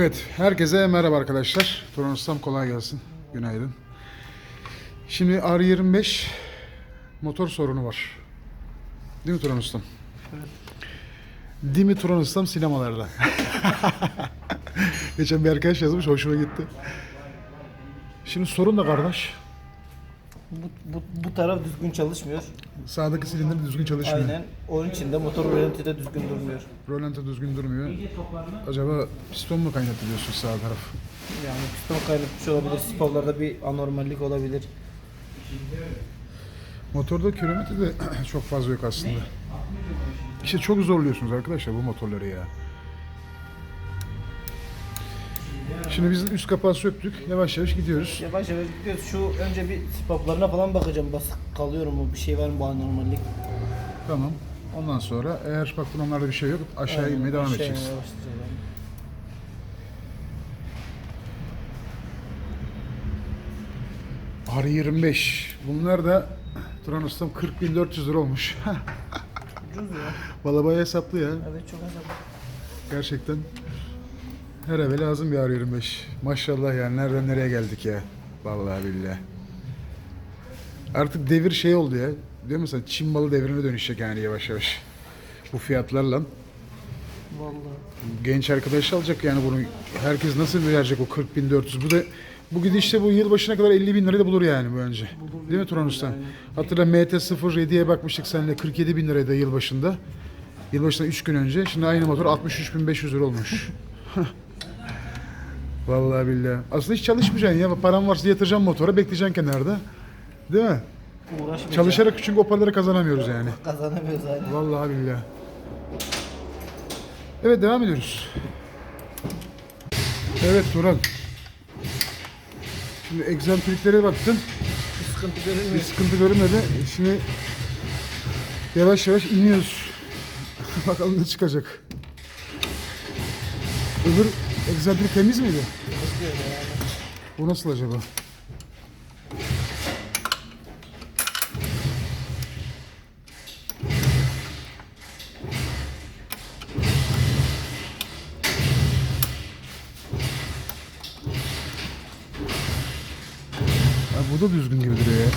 Evet, herkese merhaba arkadaşlar. Turan Ustam kolay gelsin. Günaydın. Şimdi R25 motor sorunu var. Değil mi Turan Ustam? Değil mi Turan Ustam sinemalarda? Geçen bir arkadaş yazmış, hoşuma gitti. Şimdi sorun da kardeş. Bu, bu, bu taraf düzgün çalışmıyor. Sağdaki silindir düzgün çalışmıyor. Aynen. Onun için de motor rölantide düzgün durmuyor. Rölanti düzgün durmuyor. Acaba piston mu kaynattı diyorsun sağ taraf? Yani piston kaynatmış olabilir. Spavlarda bir anormallik olabilir. Motorda kilometre de çok fazla yok aslında. İşte çok zorluyorsunuz arkadaşlar bu motorları ya. Şimdi biz üst kapağı söktük. Yavaş yavaş gidiyoruz. Yavaş yavaş gidiyoruz. Şu önce bir spavlarına falan bakacağım. Basık kalıyor mu? Bir şey var mı bu anormallik? Tamam. Ondan sonra eğer baktın onlarda bir şey yok aşağı inmeye devam aşağı edeceksin. inmeye başlayacağız yani. R25. Bunlar da Turan Ustam 40.400 lira olmuş. Ucuz ya. Valla bayağı hesaplı ya. Evet çok az. Gerçekten her eve lazım bir R25. Maşallah yani nereden nereye geldik ya. Vallahi billahi. Artık devir şey oldu ya. Mi sen? Çin malı devrine dönüşecek yani yavaş yavaş. Bu fiyatlarla. Vallahi. Genç arkadaş alacak yani bunu. Herkes nasıl verecek o 40.400? Bu da bu gidişte bu yıl başına kadar 50 bin lirayı da bulur yani bu önce. Değil mi Turan Usta? Hatırla MT-07'ye bakmıştık seninle 47 bin liraydı yıl başında. Yılbaşından 3 gün önce. Şimdi aynı motor 63.500 lira olmuş. Vallahi billahi. Aslında hiç çalışmayacaksın ya. Paran varsa yatıracaksın motora, bekleyeceksin kenarda. Değil mi? Uğraşmayacağım. Çalışarak çünkü o paraları kazanamıyoruz yani. Kazanamıyoruz aynen. Vallahi billahi. Evet devam ediyoruz. Evet Turan. Şimdi egzantriklere baktın. Bir sıkıntı Bir görünmüyor. sıkıntı görünmedi. Şimdi yavaş yavaş iniyoruz. Bakalım ne çıkacak. Öbür egzantrik temiz miydi? Bu nasıl acaba? Ha, bu da düzgün gibi duruyor ya.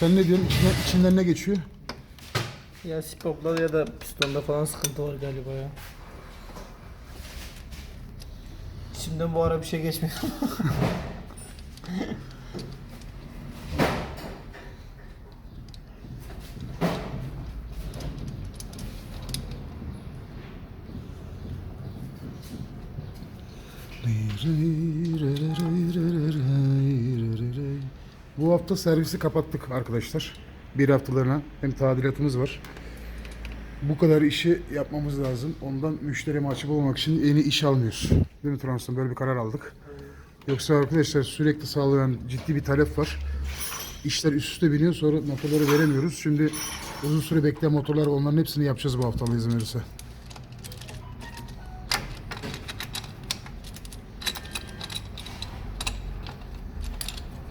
Sen ne diyorsun? İçinden, içinden ne geçiyor? Ya spopla ya da pistonda falan sıkıntı var galiba ya. İçimden bu ara bir şey geçmiyor. Bu hafta servisi kapattık arkadaşlar. Bir haftalarına hem tadilatımız var. Bu kadar işi yapmamız lazım. Ondan müşteri mahcup olmak için yeni iş almıyoruz. Değil mi Trans'tan böyle bir karar aldık. Yoksa arkadaşlar sürekli sağlayan ciddi bir talep var. İşler üst üste biniyor sonra motorları veremiyoruz. Şimdi uzun süre bekleyen motorlar onların hepsini yapacağız bu hafta Allah izin verirse.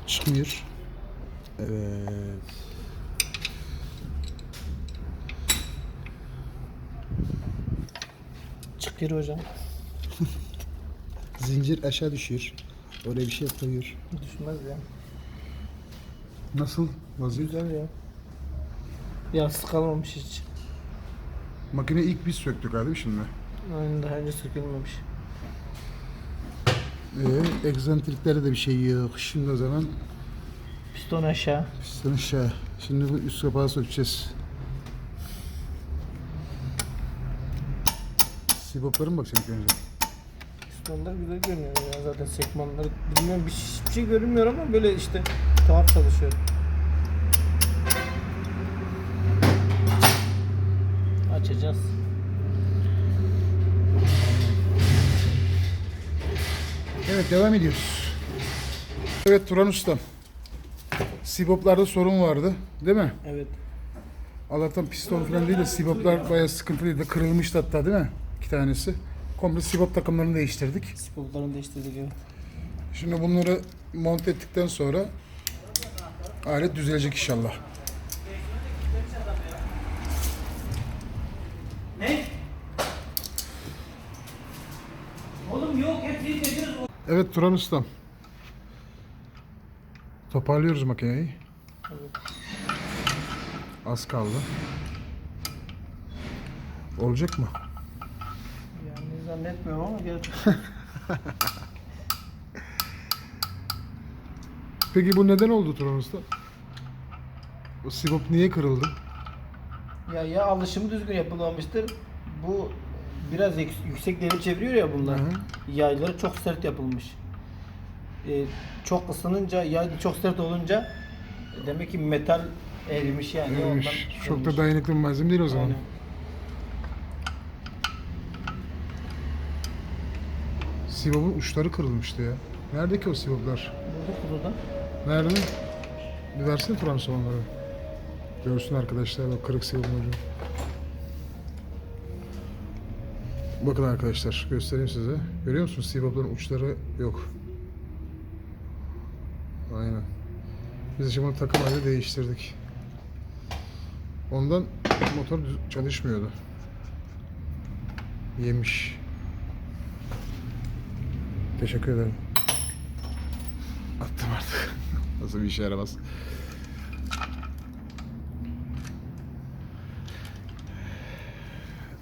Çıkmıyor. Evet. Çıkıyor hocam. Zincir aşağı düşüyor. Oraya bir şey koyuyor. Düşmez ya. Nasıl vaziyet? Güzel ya. Yastık kalmamış hiç. Makine ilk biz söktük abi şimdi. Aynen daha önce sökülmemiş. Ee, egzantriklerde de bir şey yok. Şimdi o zaman Piston aşağı. piston aşağı. Şimdi bu üst kapağı sökeceğiz. Siboplara mı bakacaksın ilk önce? Pistonlar güzel görünüyor ya zaten sekmanları. Bilmiyorum bir, hiçbir şey görünmüyor ama böyle işte tuhaf çalışıyor. Açacağız. Evet devam ediyoruz. Evet Turan Ustam. Siboplarda sorun vardı değil mi? Evet. Allah'tan piston falan değil de siboplar bayağı sıkıntılıydı. Kırılmıştı hatta değil mi? iki tanesi. Komple sibop takımlarını değiştirdik. Siboplarını değiştirdik evet. Şimdi bunları monte ettikten sonra alet düzelecek inşallah. Ne? Oğlum yok hep dediniz. Evet Turan Ustam. Toparlıyoruz makineyi. Evet. Az kaldı. Olacak mı? Zannetmiyorum ama gel. Peki bu neden oldu Turan Usta? O sibop niye kırıldı? ya ya alışımı düzgün yapılmamıştır. Bu biraz yük- yüksek devir çeviriyor ya bunlar. Hı hı. Yayları çok sert yapılmış. Ee, çok ısınınca, yay çok sert olunca demek ki metal erimiş yani. Erimiş. Çok da dayanıklı bir malzeme değil o zaman. Aynen. Sibop'un uçları kırılmıştı ya. Nerede ki o siboplar? Burada kutuda. Nerede? Bir versene Turan Usta onları. Görsün arkadaşlar bak kırık sibopun ucu. Bakın arkadaşlar göstereyim size. Görüyor musunuz? Sibopların uçları yok. Aynen. Biz şimdi takım halinde değiştirdik. Ondan motor çalışmıyordu. Yemiş. Teşekkür ederim. Attım artık. Nasıl bir işe yaramaz.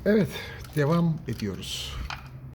Evet, devam ediyoruz.